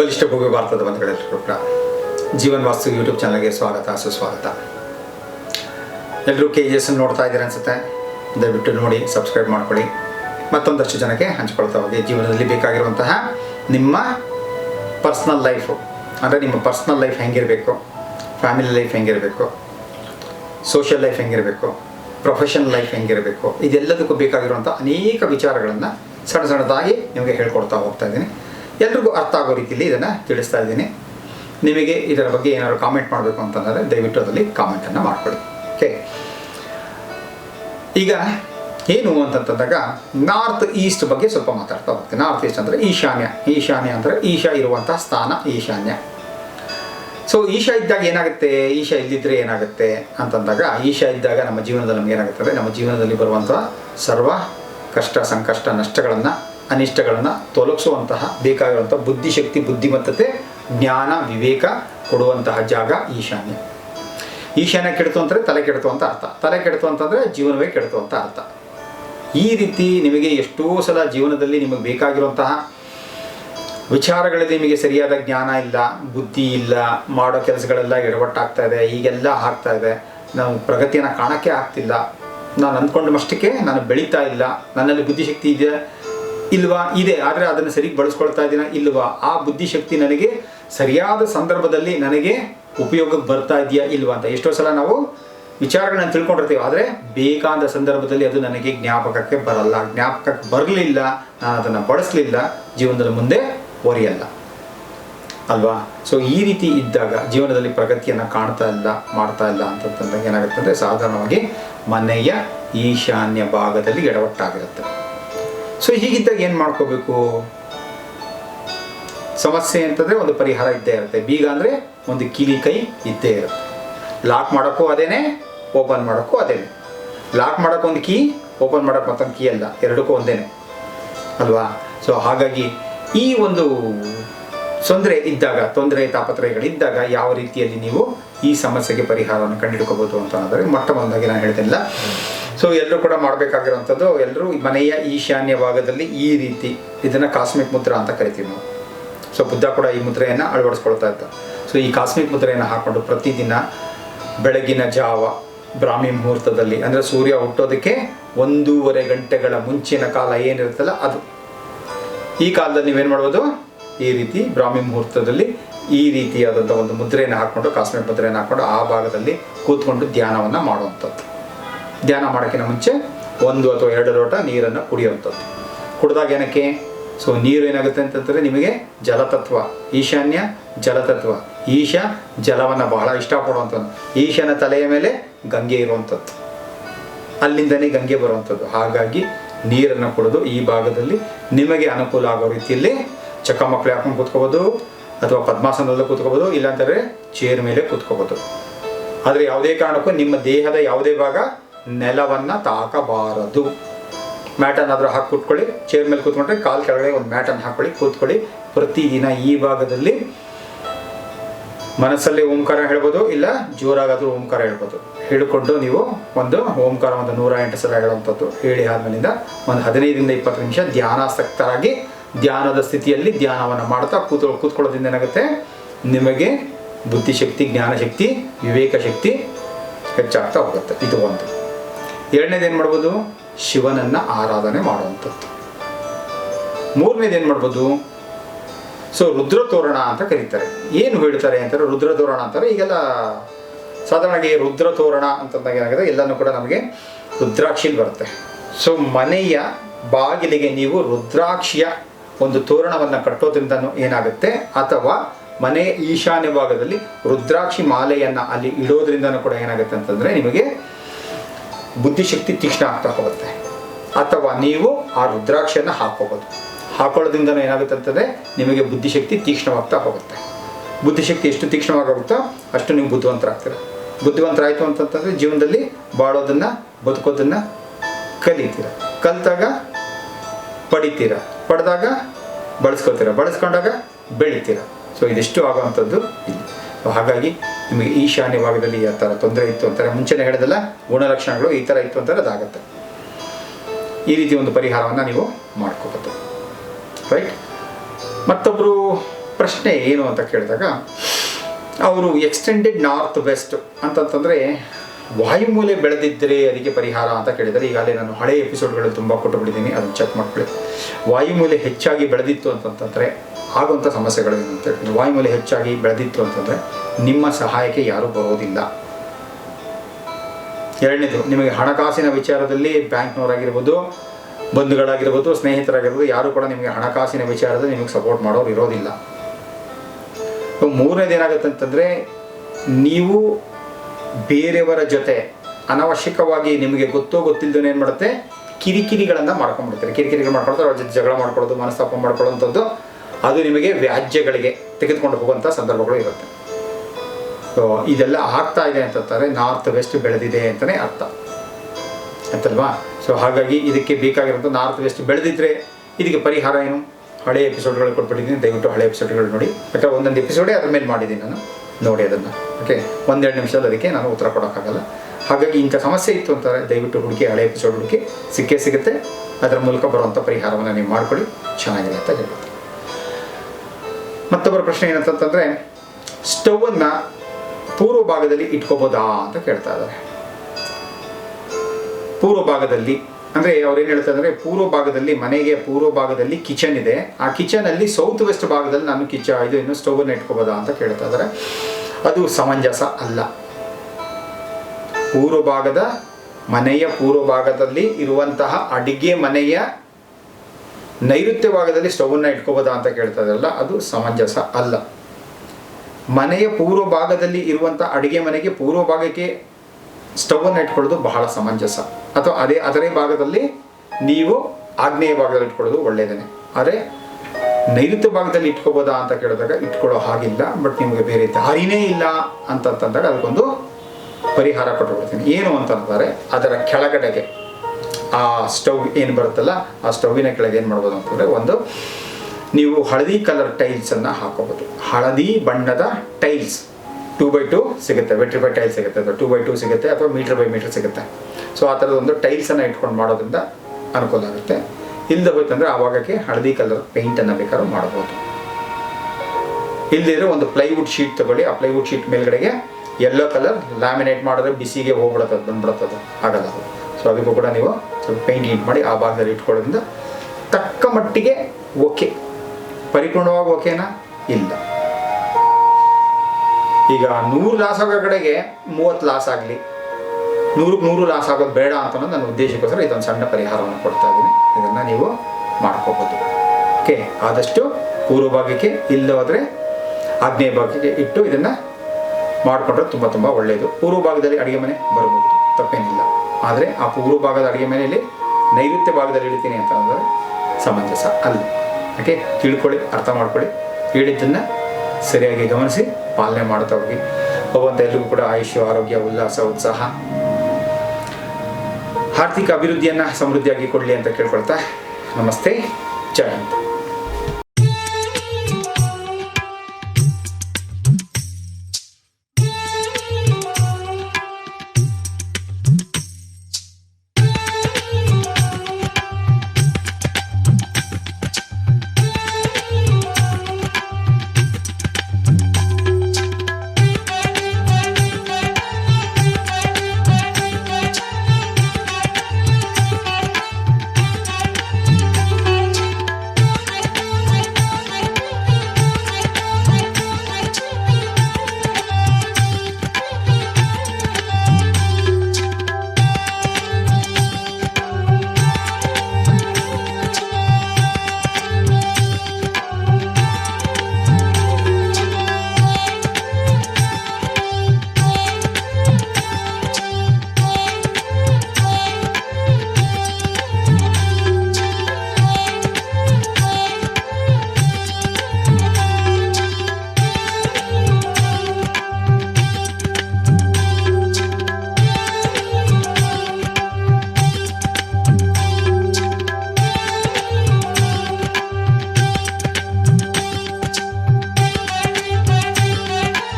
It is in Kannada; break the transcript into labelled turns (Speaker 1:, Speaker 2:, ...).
Speaker 1: ಬಲಿಷ್ಠ ಭೂಮಿ ಭಾರತದ ಬಂಧುಗಳೆಲ್ಲರೂ ಕೂಡ ಜೀವನ್ ವಾಸ್ತು ಯೂಟ್ಯೂಬ್ ಚಾನಲ್ಗೆ ಸ್ವಾಗತ, ಸುಸ್ವಾಗತ. ಎಲ್ಲರೂ ಕೆ ಜಿ ಎಸ್ ನೋಡ್ತಾ ಇದ್ದೀರ ಅನ್ಸುತ್ತೆ? ದಯವಿಟ್ಟು ನೋಡಿ ಸಬ್ಸ್ಕ್ರೈಬ್ ಮಾಡ್ಕೊಳ್ಳಿ. ಮತ್ತೊಂದಷ್ಟು ಜನಕ್ಕೆ ಹಂಚ್ಕೊಳ್ತಾ ಹೋಗಿ ಜೀವನದಲ್ಲಿ ಬೇಕಾಗಿರುವಂತಹ ನಿಮ್ಮ ಪರ್ಸ್ನಲ್ ಲೈಫು ಅಂದರೆ ನಿಮ್ಮ ಪರ್ಸ್ನಲ್ ಲೈಫ್ ಹೆಂಗಿರಬೇಕು? ಫ್ಯಾಮಿಲಿ ಲೈಫ್ ಹೆಂಗಿರಬೇಕು? ಸೋಷಿಯಲ್ ಲೈಫ್ ಹೆಂಗಿರಬೇಕು? ಪ್ರೊಫೆಷನಲ್ ಲೈಫ್ ಹೆಂಗಿರಬೇಕು? ಇದೆಲ್ಲದಕ್ಕೂ ಬೇಕಾಗಿರುವಂಥ ಅನೇಕ ವಿಚಾರಗಳನ್ನು ಸಣ್ಣ ಸಣ್ಣದಾಗಿ ನಿಮಗೆ ಹೇಳ್ಕೊಡ್ತಾ ಹೋಗ್ತಾ ಇದ್ದೀನಿ. ಎಲ್ರಿಗೂ ಅರ್ಥ ಆಗೋ ರೀತಿಯಲ್ಲಿ ಇದನ್ನು ತಿಳಿಸ್ತಾ ಇದ್ದೀನಿ. ನಿಮಗೆ ಇದರ ಬಗ್ಗೆ ಏನಾದ್ರು ಕಾಮೆಂಟ್ ಮಾಡಬೇಕು ಅಂತಂದರೆ ದಯವಿಟ್ಟು ಅದರಲ್ಲಿ ಕಾಮೆಂಟನ್ನು ಮಾಡ್ಕೊಳ್ಳಿ. ಓಕೆ ಈಗ ಏನು ಅಂತಂತಂದಾಗ ನಾರ್ತ್ ಈಸ್ಟ್ ಬಗ್ಗೆ ಸ್ವಲ್ಪ ಮಾತಾಡ್ತಾ ಹೋಗ್ತೀವಿ ನಾರ್ತ್ ಈಸ್ಟ್ ಅಂದರೆ ಈಶಾನ್ಯ. ಈಶಾನ್ಯ ಅಂದರೆ ಈಶಾ ಇರುವಂತಹ ಸ್ಥಾನ, ಈಶಾನ್ಯ. ಸೊ ಈಶಾ ಇದ್ದಾಗ ಏನಾಗುತ್ತೆ? ಈಶಾ ಇಲ್ಲದಿದ್ದರೆ ಏನಾಗುತ್ತೆ? ಅಂತಂದಾಗ ಈಶಾ ಇದ್ದಾಗ ನಮ್ಮ ಜೀವನದಲ್ಲಿ ನಮ್ಗೆ ಏನಾಗುತ್ತೆ ಅಂದರೆ ನಮ್ಮ ಜೀವನದಲ್ಲಿ ಬರುವಂಥ ಸರ್ವ ಕಷ್ಟ, ಸಂಕಷ್ಟ, ನಷ್ಟಗಳನ್ನು ಅನಿಷ್ಟಗಳನ್ನು ತೊಲಗಿಸುವಂತಹ ಬೇಕಾಗಿರುವಂಥ ಬುದ್ಧಿಶಕ್ತಿ, ಬುದ್ಧಿಮತ್ತತೆ, ಜ್ಞಾನ, ವಿವೇಕ ಕೊಡುವಂತಹ ಜಾಗ ಈಶಾನ್ಯ. ಈಶಾನ್ಯ ಕೆಡ್ತು ಅಂತಂದರೆ ತಲೆ ಕೆಡ್ತು ಅಂತ ಅರ್ಥ. ತಲೆ ಕೆಡ್ತು ಅಂತಂದರೆ ಜೀವನವೇ ಕೆಡ್ತು ಅಂತ ಅರ್ಥ. ಈ ರೀತಿ ನಿಮಗೆ ಎಷ್ಟೋ ಸಲ ಜೀವನದಲ್ಲಿ ನಿಮಗೆ ಬೇಕಾಗಿರುವಂತಹ ವಿಚಾರಗಳಲ್ಲಿ ನಿಮಗೆ ಸರಿಯಾದ ಜ್ಞಾನ ಇಲ್ಲ, ಬುದ್ಧಿ ಇಲ್ಲ, ಮಾಡೋ ಕೆಲಸಗಳೆಲ್ಲ ಎಡವಟ್ಟಾಗ್ತಾ ಇದೆ, ಈಗೆಲ್ಲ ಆಗ್ತಾ ಇದೆ. ನಾವು ಪ್ರಗತಿಯನ್ನು ಕಾಣೋಕ್ಕೆ ಆಗ್ತಿಲ್ಲ. ನಾನು ಅಂದ್ಕೊಂಡ ಮಷ್ಟಕ್ಕೆ ನಾನು ಬೆಳೀತಾ ಇಲ್ಲ. ನನ್ನಲ್ಲಿ ಬುದ್ಧಿಶಕ್ತಿ ಇದೆ ಇಲ್ವಾ? ಇದೆ. ಆದರೆ ಅದನ್ನು ಸರಿಗೆ ಬಳಸ್ಕೊಳ್ತಾ ಇದ್ದೀನ ಇಲ್ವಾ? ಆ ಬುದ್ಧಿಶಕ್ತಿ ನನಗೆ ಸರಿಯಾದ ಸಂದರ್ಭದಲ್ಲಿ ನನಗೆ ಉಪಯೋಗಕ್ಕೆ ಬರ್ತಾ ಇದೆಯಾ? ಇಲ್ವಾ ಅಂತ. ಎಷ್ಟೋ ಸಲ ನಾವು ವಿಚಾರಗಳನ್ನ ತಿಳ್ಕೊಂಡಿರ್ತೀವಿ. ಆದರೆ ಬೇಕಾದ ಸಂದರ್ಭದಲ್ಲಿ ಅದು ನನಗೆ ಜ್ಞಾಪಕಕ್ಕೆ ಬರಲ್ಲ. ಜ್ಞಾಪಕಕ್ಕೆ ಬರಲಿಲ್ಲ. ನಾನು ಅದನ್ನು ಬಳಸಲಿಲ್ಲ. ಜೀವನದ ಮುಂದೆ ಒರಿಯಲ್ಲ. ಅಲ್ವಾ? ಸೊ ಈ ರೀತಿ ಇದ್ದಾಗ ಜೀವನದಲ್ಲಿ ಪ್ರಗತಿಯನ್ನು ಕಾಣ್ತಾ ಇಲ್ಲ, ಮಾಡ್ತಾ ಇಲ್ಲ ಅಂತಂದಾಗ ಏನಾಗುತ್ತೆ ಅಂದರೆ ಸಾಧಾರಣವಾಗಿ ಮನೆಯ ಈಶಾನ್ಯ ಭಾಗದಲ್ಲಿ ಎಡವಟ್ಟಾಗಿರುತ್ತೆ. ಸೊ ಹೀಗಿದ್ದಾಗ ಏನು ಮಾಡ್ಕೋಬೇಕು? ಸಮಸ್ಯೆ ಅಂತಂದರೆ ಒಂದು ಪರಿಹಾರ ಇದ್ದೇ ಇರುತ್ತೆ. ಬೀಗ ಅಂದರೆ ಒಂದು ಕೀಲಿ ಕೈ ಇದ್ದೇ ಇರುತ್ತೆ. ಲಾಕ್ ಮಾಡೋಕ್ಕೂ ಅದೇನೆ ಓಪನ್ ಮಾಡೋಕ್ಕೂ ಅದೇನೆ. ಲಾಕ್ ಮಾಡೋಕ್ಕೊಂದು ಕೀ ಓಪನ್ ಮಾಡೋಕ್ಕೆ ಮತ್ತೊಂದು ಕೀ ಅಲ್ಲ. ಎರಡಕ್ಕೂ ಒಂದೇನೆ. ಅಲ್ವಾ? ಸೊ ಹಾಗಾಗಿ ಈ ಒಂದು ತೊಂದರೆ ಇದ್ದಾಗ, ತೊಂದರೆ, ತಾಪತ್ರಯಗಳಿದ್ದಾಗ ಯಾವ ರೀತಿಯಲ್ಲಿ ನೀವು ಈ ಸಮಸ್ಯೆಗೆ ಪರಿಹಾರವನ್ನು ಕಂಡುಹಿಡ್ಕೋಬೋದು ಅಂತ ಅನ್ನೋದ್ರೆ ಮೊಟ್ಟ ಮೊದಲಾಗಿ ನಾನು ಹೇಳ್ತೇನಿಲ್ಲ? ಸೊ ಎಲ್ಲರೂ ಕೂಡ ಮಾಡಬೇಕಾಗಿರುವಂಥದ್ದು, ಎಲ್ಲರೂ ಮನೆಯ ಈಶಾನ್ಯ ಭಾಗದಲ್ಲಿ ಈ ರೀತಿ ಇದನ್ನು ಕಾಸ್ಮಿಕ್ ಮುದ್ರ ಅಂತ ಕರಿತೀವಿ ನಾವು. ಸೊ ಬುದ್ಧ ಕೂಡ ಈ ಮುದ್ರೆಯನ್ನು ಅಳವಡಿಸ್ಕೊಳ್ತಾ ಇದ್ದ. ಸೊ ಈ ಕಾಸ್ಮಿಕ್ ಮುದ್ರೆಯನ್ನು ಹಾಕ್ಕೊಂಡು ಪ್ರತಿದಿನ ಬೆಳಗಿನ ಜಾವ, ಬ್ರಾಹ್ಮಿ ಮುಹೂರ್ತದಲ್ಲಿ, ಅಂದರೆ ಸೂರ್ಯ ಹುಟ್ಟೋದಕ್ಕೆ ಒಂದೂವರೆ ಗಂಟೆಗಳ ಮುಂಚಿನ ಕಾಲ ಏನಿರುತ್ತಲ್ಲ ಅದು. ಈ ಕಾಲದಲ್ಲಿ ನೀವೇನು ಮಾಡ್ಬೋದು? ಈ ರೀತಿ ಬ್ರಾಹ್ಮಿ ಮುಹೂರ್ತದಲ್ಲಿ ಈ ರೀತಿಯಾದಂಥ ಒಂದು ಮುದ್ರೆಯನ್ನು ಹಾಕ್ಕೊಂಡು ಕಾಸ್ಮಿಕ್ ಮುದ್ರೆಯನ್ನು ಹಾಕ್ಕೊಂಡು ಆ ಭಾಗದಲ್ಲಿ ಕೂತ್ಕೊಂಡು ಧ್ಯಾನವನ್ನು ಮಾಡುವಂಥದ್ದು. ಧ್ಯಾನ ಮಾಡೋಕ್ಕಿಂತ ಮುಂಚೆ ಒಂದು ಅಥವಾ ಎರಡು ಲೋಟ ನೀರನ್ನು ಕುಡಿಯುವಂಥದ್ದು. ಕುಡಿದಾಗ ಏನಕ್ಕೆ? ಸೊ ನೀರು ಏನಾಗುತ್ತೆ ಅಂತಂದರೆ ನಿಮಗೆ ಜಲತತ್ವ, ಈಶಾನ್ಯ ಜಲತತ್ವ. ಈಶ ಜಲವನ್ನು ಬಹಳ ಇಷ್ಟಪಡುವಂಥದ್ದು. ಈಶನ ತಲೆಯ ಮೇಲೆ ಗಂಗೆ ಇರುವಂಥದ್ದು. ಅಲ್ಲಿಂದನೇ ಗಂಗೆ ಬರುವಂಥದ್ದು. ಹಾಗಾಗಿ ನೀರನ್ನು ಕುಡಿದು ಈ ಭಾಗದಲ್ಲಿ ನಿಮಗೆ ಅನುಕೂಲ ಆಗೋ ರೀತಿಯಲ್ಲಿ ಚಕ್ಕ ಮಕ್ಕಳು ಹಾಕೊಂಡು ಕೂತ್ಕೋಬೋದು? ಅಥವಾ ಪದ್ಮಾಸನದಲ್ಲಿ ಕೂತ್ಕೋಬೋದು? ಇಲ್ಲಾಂತಂದರೆ ಚೇರ್ ಮೇಲೆ ಕೂತ್ಕೋಬೋದು. ಆದರೆ ಯಾವುದೇ ಕಾರಣಕ್ಕೂ ನಿಮ್ಮ ದೇಹದ ಯಾವುದೇ ಭಾಗ ನೆಲವನ್ನು ತಾಕಬಾರದು. ಮ್ಯಾಟನ್ನಾದರೂ ಹಾಕಿ ಕೂತ್ಕೊಳ್ಳಿ ಚೇರ್ ಮೇಲೆ ಕೂತ್ಕೊಂಡ್ರೆ ಕಾಲು ಕೆಳಗಡೆ ಒಂದು ಮ್ಯಾಟನ್ನು ಹಾಕ್ಕೊಳ್ಳಿ ಕೂತ್ಕೊಳ್ಳಿ. ಪ್ರತಿದಿನ ಈ ಭಾಗದಲ್ಲಿ ಮನಸ್ಸಲ್ಲಿ ಓಂಕಾರ ಹೇಳ್ಬೋದು, ಇಲ್ಲ ಜೋರಾಗಾದರೂ ಓಂಕಾರ ಹೇಳ್ಬೋದು. ಹೇಳಿಕೊಂಡು ನೀವು ಒಂದು ಓಂಕಾರ ಒಂದು ನೂರ ಎಂಟು ಸಲ ಹೇಳುವಂಥದ್ದು ಹೇಳಿ ಆದ್ಮೇಲಿಂದ ಒಂದು ಹದಿನೈದರಿಂದ ಇಪ್ಪತ್ತು ನಿಮಿಷ ಧ್ಯಾನಾಸಕ್ತರಾಗಿ, ಧ್ಯಾನದ ಸ್ಥಿತಿಯಲ್ಲಿ ಧ್ಯಾನವನ್ನು ಮಾಡ್ತಾ ಕೂತ್, ಕೂತ್ಕೊಳ್ಳೋದ್ರಿಂದ ಏನಾಗುತ್ತೆ? ನಿಮಗೆ ಬುದ್ಧಿಶಕ್ತಿ, ಜ್ಞಾನಶಕ್ತಿ ವಿವೇಕ ಶಕ್ತಿ ಹೆಚ್ಚಾಗ್ತಾ ಹೋಗುತ್ತೆ. ಇದು ಒಂದು. ಎರಡನೇದು ಏನು ಮಾಡ್ಬೋದು? ಶಿವನನ್ನು ಆರಾಧನೆ ಮಾಡುವಂಥದ್ದು. ಮೂರನೇದು ಏನು ಮಾಡ್ಬೋದು? ಸೊ, ರುದ್ರತೋರಣ ಅಂತ ಕರೀತಾರೆ. ಏನು ಹೇಳ್ತಾರೆ ಅಂತಾರೆ ರುದ್ರತೋರಣ ಅಂತಾರೆ. ಈಗೆಲ್ಲ ಸಾಧಾರಣವಾಗಿ ರುದ್ರತೋರಣ ಅಂತಂದಾಗ ಏನಾಗುತ್ತೆ? ಎಲ್ಲನೂ ಕೂಡ ನಮಗೆ ರುದ್ರಾಕ್ಷಿಲಿ ಬರುತ್ತೆ. ಸೊ, ಮನೆಯ ಬಾಗಿಲಿಗೆ ನೀವು ರುದ್ರಾಕ್ಷಿಯ ಒಂದು ತೋರಣವನ್ನು ಕಟ್ಟೋದ್ರಿಂದ ಏನಾಗುತ್ತೆ? ಅಥವಾ ಮನೆಯ ಈಶಾನ್ಯ ಭಾಗದಲ್ಲಿ ರುದ್ರಾಕ್ಷಿ ಮಾಲೆಯನ್ನು ಅಲ್ಲಿ ಇಡೋದ್ರಿಂದನೂ ಕೂಡ ಏನಾಗುತ್ತೆ ಅಂತಂದರೆ ನಿಮಗೆ ಬುದ್ಧಿಶಕ್ತಿ ತೀಕ್ಷ್ಣ ಆಗ್ತಾ ಹೋಗುತ್ತೆ. ಅಥವಾ ನೀವು ಆ ರುದ್ರಾಕ್ಷಿಯನ್ನು ಹಾಕೋಬೋದು. ಹಾಕೊಳ್ಳೋದ್ರಿಂದ ಏನಾಗುತ್ತೆ ಅಂತಂದರೆ ನಿಮಗೆ ಬುದ್ಧಿಶಕ್ತಿ ತೀಕ್ಷ್ಣವಾಗ್ತಾ ಹೋಗುತ್ತೆ. ಬುದ್ಧಿಶಕ್ತಿ ಎಷ್ಟು ತೀಕ್ಷ್ಣವಾಗುತ್ತೋ ಅಷ್ಟು ನೀವು ಬುದ್ಧಿವಂತರಾಗ್ತೀರ. ಬುದ್ಧಿವಂತರಾಯಿತು ಅಂತಂತಂದರೆ ಜೀವನದಲ್ಲಿ ಬಾಳೋದನ್ನು, ಬದುಕೋದನ್ನು ಕಲಿತೀರ. ಕಲಿತಾಗ ಪಡಿತೀರ. ಪಡೆದಾಗ ಬಳಸ್ಕೊತೀರ. ಬಳಸ್ಕೊಂಡಾಗ ಬೆಳಿತೀರ. ಸೊ ಇದಿಷ್ಟು ಆಗೋವಂಥದ್ದು ಇಲ್ಲಿ. ಹಾಗಾಗಿ ನಿಮಗೆ ಈಶಾನ್ಯ ಭಾಗದಲ್ಲಿ ಆ ಥರ ತೊಂದರೆ ಇತ್ತು ಅಂತಾರೆ ಮುಂಚೆನೇ ಹೇಳಿದಲ್ಲ, ಗುಣಲಕ್ಷಣಗಳು ಈ ಥರ ಇತ್ತು ಅಂತಾರೆ ಅದಾಗತ್ತೆ. ಈ ರೀತಿ ಒಂದು ಪರಿಹಾರವನ್ನು ನೀವು ಮಾಡ್ಕೋಬೋದು ರೈಟ್ ಮತ್ತೊಬ್ಬರು ಪ್ರಶ್ನೆ ಏನು ಅಂತ ಕೇಳಿದಾಗ, ಅವರು ಎಕ್ಸ್ಟೆಂಡೆಡ್ ನಾರ್ತ್ ವೆಸ್ಟ್ ಅಂತಂತಂದರೆ ವಾಯುಮೂಲೆ ಬೆಳೆದಿದ್ದರೆ ಅದಕ್ಕೆ ಪರಿಹಾರ ಅಂತ ಕೇಳಿದರೆ, ಈಗಾಗಲೇ ನಾನು ಹಳೆ ಎಪಿಸೋಡ್ಗಳಲ್ಲಿ ತುಂಬ ಕೊಟ್ಟುಬಿಟ್ಟಿದ್ದೀನಿ ಅದನ್ನು ಚೆಕ್ ಮಾಡ್ಕೊಳ್ಳಿ. ವಾಯುಮೂಲೆ ಹೆಚ್ಚಾಗಿ ಬೆಳೆದಿತ್ತು ಅಂತಂತಂದರೆ ಆಗುವಂಥ ಸಮಸ್ಯೆಗಳು ಅಂತ ಹೇಳ್ತೀನಿ. ವಾಯುಮೂಲೆ ಹೆಚ್ಚಾಗಿ ಬೆಳೆದಿತ್ತು ಅಂತಂದರೆ ನಿಮ್ಮ ಸಹಾಯಕ್ಕೆ ಯಾರೂ ಬರೋದಿಲ್ಲ. ಎರಡನೇದು, ನಿಮಗೆ ಹಣಕಾಸಿನ ವಿಚಾರದಲ್ಲಿ ಬ್ಯಾಂಕ್ನವರಾಗಿರ್ಬೋದು, ಬಂಧುಗಳಾಗಿರ್ಬೋದು, ಸ್ನೇಹಿತರಾಗಿರ್ಬೋದು, ಯಾರು ಕೂಡ ನಿಮಗೆ ಹಣಕಾಸಿನ ವಿಚಾರದಲ್ಲಿ ನಿಮಗೆ ಸಪೋರ್ಟ್ ಮಾಡೋರು ಇರೋದಿಲ್ಲ. ಮೂರನೇದು ಏನಾಗುತ್ತೆ ಅಂತಂದರೆ, ನೀವು ಬೇರೆಯವರ ಜೊತೆ ಅನವಶ್ಯಕವಾಗಿ ನಿಮಗೆ ಗೊತ್ತೋ ಗೊತ್ತಿಲ್ಲದೇ ಏನು ಮಾಡುತ್ತೆ? ಕಿರಿಕಿರಿಗಳನ್ನು ಮಾಡ್ಕೊಂಡ್ಬಿಡ್ತಾರೆ. ಕಿರಿಕಿರಿಗಳು ಮಾಡ್ಕೊಳ್ತಾರೆ, ಅವ್ರ ಜೊತೆ ಜಗಳ ಮಾಡ್ಕೊಳ್ಳೋದು, ಮನಸ್ತಾಪ ಮಾಡ್ಕೊಳ್ಳೋಂಥದ್ದು. ಅದು ನಿಮಗೆ ವ್ಯಾಜ್ಯಗಳಿಗೆ ತೆಗೆದುಕೊಂಡು ಹೋಗುವಂಥ ಸಂದರ್ಭಗಳು ಇರುತ್ತೆ. ಸೊ ಇದೆಲ್ಲ ಆಗ್ತಾ ಇದೆ ಅಂತಂತಾರೆ ನಾರ್ತ್ ವೆಸ್ಟ್ ಬೆಳೆದಿದೆ ಅಂತಲೇ ಅರ್ಥ. ಅಂತಲ್ವಾ ಸೊ ಹಾಗಾಗಿ ಇದಕ್ಕೆ ಬೇಕಾಗಿರೋಂಥ ನಾರ್ತ್ ವೆಸ್ಟ್ ಬೆಳೆದಿದ್ರೆ ಇದಕ್ಕೆ ಪರಿಹಾರ ಏನು? ಹಳೆ ಎಪಿಸೋಡ್ಗಳು ಕೊಟ್ಬಿಟ್ಟಿದ್ದೀನಿ. ದಯವಿಟ್ಟು ಹಳೆ ಎಪಿಸೋಡ್ಗಳು ನೋಡಿ. ಬಟ್ ಒಂದೊಂದು ಎಪಿಸೋಡೇ ಅದ್ರ ಮೇಲೆ ಮಾಡಿದ್ದೀನಿ ನಾನು. ನೋಡಿ ಅದನ್ನು. ಓಕೆ ಒಂದೆರಡು ನಿಮಿಷದಲ್ಲಿ ಅದಕ್ಕೆ ನಾನು ಉತ್ತರ ಕೊಡೋಕ್ಕಾಗಲ್ಲ. ಹಾಗಾಗಿ ಇಂಥ ಸಮಸ್ಯೆ ಇತ್ತು ಅಂತಾರೆ ದಯವಿಟ್ಟು ಹುಡುಕಿ ಹಳೆ ಎಪಿಸೋಡ್ ಹುಡುಕಿ, ಸಿಕ್ಕೇ ಸಿಗುತ್ತೆ. ಅದರ ಮೂಲಕ ಬರುವಂಥ ಪರಿಹಾರವನ್ನು ನೀವು ಮಾಡ್ಕೊಳ್ಳಿ. ಚೆನ್ನಾಗಿದೆ ಅಂತ ಹೇಳ್ಬೋದು. ಮತ್ತೊಬ್ಬರ ಪ್ರಶ್ನೆ ಏನಂತಂತಂದರೆ ಸ್ಟವನ್ನು ಪೂರ್ವ ಭಾಗದಲ್ಲಿ ಇಟ್ಕೋಬೋದಾ ಅಂತ ಕೇಳ್ತಾ ಇದ್ದಾರೆ. ಪೂರ್ವ ಭಾಗದಲ್ಲಿ ಅಂದರೆ ಅವ್ರು ಏನು ಹೇಳ್ತಾ ಇದ್ದಾರೆ ಪೂರ್ವ ಭಾಗದಲ್ಲಿ, ಮನೆಗೆ ಪೂರ್ವ ಭಾಗದಲ್ಲಿ ಕಿಚನ್ ಇದೆ. ಆ ಕಿಚನಲ್ಲಿ ಸೌತ್ ವೆಸ್ಟ್ ಭಾಗದಲ್ಲಿ ನಾನು ಕಿಚ ಇದು ಇನ್ನು ಸ್ಟೌವನ್ನು ಇಟ್ಕೋಬೋದಾ ಅಂತ ಕೇಳ್ತಾ ಇದ್ದಾರೆ ಅದು ಸಮಂಜಸ ಅಲ್ಲ. ಪೂರ್ವ ಭಾಗದ ಮನೆಯ ಪೂರ್ವ ಭಾಗದಲ್ಲಿ ಇರುವಂತಹ ಅಡಿಗೆ ಮನೆಯ ನೈಋತ್ಯ ಭಾಗದಲ್ಲಿ ಸ್ಟೌವನ್ನು ಇಟ್ಕೋಬೋದಾ ಅಂತ ಕೇಳ್ತಾ ಇದ್ದಾರಲ್ಲ ಅದು ಸಮಂಜಸ ಅಲ್ಲ. ಮನೆಯ ಪೂರ್ವ ಭಾಗದಲ್ಲಿ ಇರುವಂಥ ಅಡಿಗೆ ಮನೆಗೆ ಪೂರ್ವ ಭಾಗಕ್ಕೆ ಸ್ಟವನ್ನು ಇಟ್ಕೊಳ್ಳೋದು ಬಹಳ ಸಮಂಜಸ. ಅಥವಾ ಅದೇ ಅದರೇ ಭಾಗದಲ್ಲಿ ನೀವು ಆಗ್ನೇಯ ಭಾಗದಲ್ಲಿ ಇಟ್ಕೊಳ್ಳೋದು ಒಳ್ಳೆಯದೇ ಆದರೆ ನೈಋತ್ಯ ಭಾಗದಲ್ಲಿ ಇಟ್ಕೋಬೋದಾ ಅಂತ ಕೇಳಿದಾಗ ಇಟ್ಕೊಳ್ಳೋ ಹಾಗಿಲ್ಲ. ಬಟ್ ನಿಮಗೆ ಬೇರೆ ದಾರಿನೇ ಇಲ್ಲ ಅಂತಂತಂದಾಗ ಅದಕ್ಕೊಂದು ಪರಿಹಾರ ಕೊಟ್ಬಿಡ್ತೀನಿ. ಏನು ಅಂತಂದರೆ ಅದರ ಕೆಳಗಡೆಗೆ ಆ ಸ್ಟವ್ ಏನು ಬರುತ್ತಲ್ಲ, ಆ ಸ್ಟವ್ವಿನ ಕೆಳಗೆ ಏನು ಮಾಡ್ಬೋದು ಅಂತಂದರೆ ಒಂದು ನೀವು ಹಳದಿ ಕಲರ್ ಟೈಲ್ಸನ್ನು ಹಾಕೋಬೋದು. ಹಳದಿ ಬಣ್ಣದ ಟೈಲ್ಸ್. ಟೂ ಬೈ ಟೂ ಸಿಗುತ್ತೆ ವೆಟ್ರಿಫೈ ಟೈಲ್ ಸಿಗುತ್ತೆ ಅದು ಟೂ ಬೈ ಟೂ ಸಿಗುತ್ತೆ, ಅಥವಾ ಮೀಟರ್ ಬೈ ಮೀಟರ್ ಸಿಗುತ್ತೆ. ಸೊ ಆ ಥರದ ಒಂದು ಟೈಲ್ಸನ್ನು ಇಟ್ಕೊಂಡು ಮಾಡೋದ್ರಿಂದ ಅನುಕೂಲ ಆಗುತ್ತೆ. ಇಲ್ಲದೆ ಹೋಯ್ತಂದ್ರೆ ಆವಾಗಕ್ಕೆ ಹಳದಿ ಕಲರ್ ಪೇಂಟನ್ನು ಬೇಕಾದ್ರೂ ಮಾಡ್ಬೋದು. ಇಲ್ಲದಿದ್ರೆ ಒಂದು ಪ್ಲೈವುಡ್ ಶೀಟ್ ತಗೊಳ್ಳಿ, ಆ ಪ್ಲೈವುಡ್ ಶೀಟ್ ಮೇಲ್ಗಡೆಗೆ ಎಲ್ಲೋ ಕಲರ್ ಲ್ಯಾಮಿನೇಟ್ ಮಾಡಿದ್ರೆ ಬಿಸಿಗೆ ಹೋಗ್ಬಿಡತ್ತದು ಬಂದ್ಬಿಡತ್ತದು, ಆಗಲ್ಲ ಸೊ ಅದಕ್ಕೂ ಕೂಡ ನೀವು ಸ್ವಲ್ಪ ಪೇಂಟ್ ಹೀಟ್ ಮಾಡಿ ಆ ಭಾಗದಲ್ಲಿ ಇಟ್ಕೊಳ್ಳೋದ್ರಿಂದ ತಕ್ಕ ಮಟ್ಟಿಗೆ ಓಕೆ ಪರಿಪೂರ್ಣವಾಗಿ ಓಕೆನಾ ಇಲ್ಲ. ಈಗ ನೂರು ಲಾಸ್ ಆಗೋ ಕಡೆಗೆ ಮೂವತ್ತು ಲಾಸ್ ಆಗಲಿ, ನೂರಕ್ಕೆ ನೂರು ಲಾಸ್ ಆಗೋದು ಬೇಡ ಅಂತ ನನ್ನ ಉದ್ದೇಶಕ್ಕೋಸ್ಕರ ಇದೊಂದು ಸಣ್ಣ ಪರಿಹಾರವನ್ನು ಕೊಡ್ತಾ ಇದ್ದೀನಿ. ಇದನ್ನು ನೀವು ಮಾಡ್ಕೋಬೋದು. ಓಕೆ ಆದಷ್ಟು ಪೂರ್ವ ಭಾಗಕ್ಕೆ ಇಲ್ಲ ಹೋದರೆ ಆಗ್ನೇಯ ಭಾಗಕ್ಕೆ ಇಟ್ಟು ಇದನ್ನು ಮಾಡಿಕೊಂಡ್ರೆ ತುಂಬ ತುಂಬ ಒಳ್ಳೆಯದು ಪೂರ್ವ ಭಾಗದಲ್ಲಿ ಅಡುಗೆ ಮನೆ ಬರಬಹುದು. ತಪ್ಪೇನಿಲ್ಲ. ಆದರೆ ಆ ಪೂರ್ವ ಭಾಗದ ಅಡುಗೆ ಮನೆಯಲ್ಲಿ ನೈಋತ್ಯ ಭಾಗದಲ್ಲಿ ಇಡ್ತೀನಿ ಅಂತ ಅಂದರೆ ಸಮಂಜಸ ಅಲ್ಲ. ಓಕೆ ತಿಳ್ಕೊಳ್ಳಿ, ಅರ್ಥ ಮಾಡ್ಕೊಳ್ಳಿ. ಹೇಳಿದ್ದನ್ನು ಸರಿಯಾಗಿ ಗಮನಿಸಿ, ಪಾಲನೆ ಮಾಡ್ತಾ ಹೋಗಿ. ಭಗವಂತ ಎಲ್ರಿಗೂ ಕೂಡ ಆಯುಷ್ಯ, ಆರೋಗ್ಯ, ಉಲ್ಲಾಸ, ಉತ್ಸಾಹ. ಆರ್ಥಿಕ ಅಭಿವೃದ್ಧಿಯನ್ನು ಸಮೃದ್ಧಿಯಾಗಿ ಕೊಡಲಿ ಅಂತ ಕೇಳ್ಕೊಳ್ತಾ ನಮಸ್ತೆ. ಜಯಂತ್